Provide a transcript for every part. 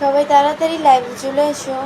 সবাই তাড়াতাড়ি লাইভ চলে এসো।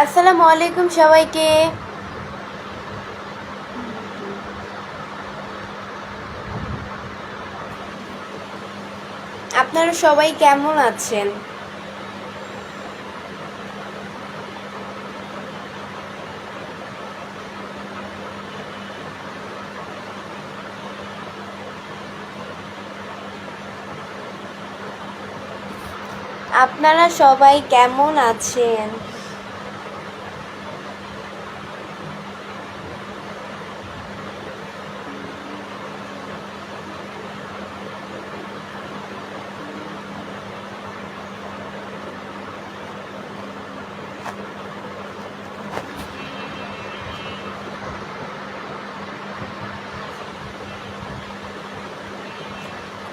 আসসালামু আলাইকুম সবাইকে। আপনারা সবাই কেমন আছেন? আপনারা সবাই কেমন আছেন?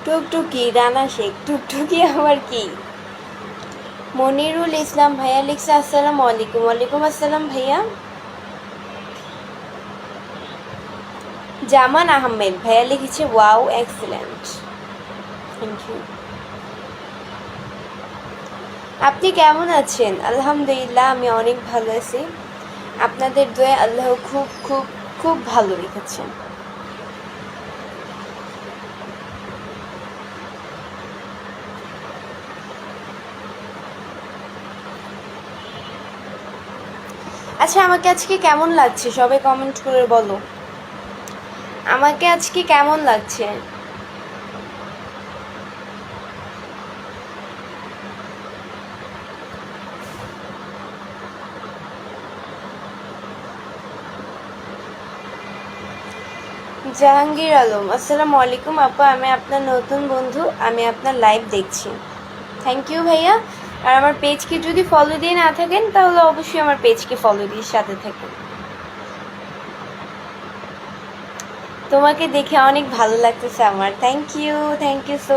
টুকটুকি রানা শেখ টুকটুকি আবার কি? মনিরুল ইসলাম ভাইয়া লিখছে, আসসালামু আলাইকুম। ওয়ালাইকুম আসসালাম ভাইয়া। জামান আহমেদ ভাইয়া লিখেছে, ওয়াও, এক্সেলেন্ট। থ্যাংক ইউ আপনি কেমন আছেন? আলহামদুলিল্লাহ, আমি অনেক ভালো আছি। আপনাদের দয়ে আল্লাহ খুব খুব খুব ভালো রেখেছেন। আচ্ছা আমাকে আজকে কেমন লাগছে? সবাই কমেন্ট করে বলো। আমাকে আজকে কেমন লাগছে? জাহাঙ্গীর আলম, আসসালামু আলাইকুম আপা। আমি আপনার নতুন বন্ধু, আমি আপনার লাইভ দেখছি। থ্যাংক ইউ ভাইয়া। আর আমার পেজকে যদি ফলো দিয়ে না থাকেন, তাহলে অবশ্যই আমার পেজকে ফলো দিয়ে সাথে থাকেন। তোমাকে দেখে অনেক ভালো লাগতেছে আমার। Thank you thank you so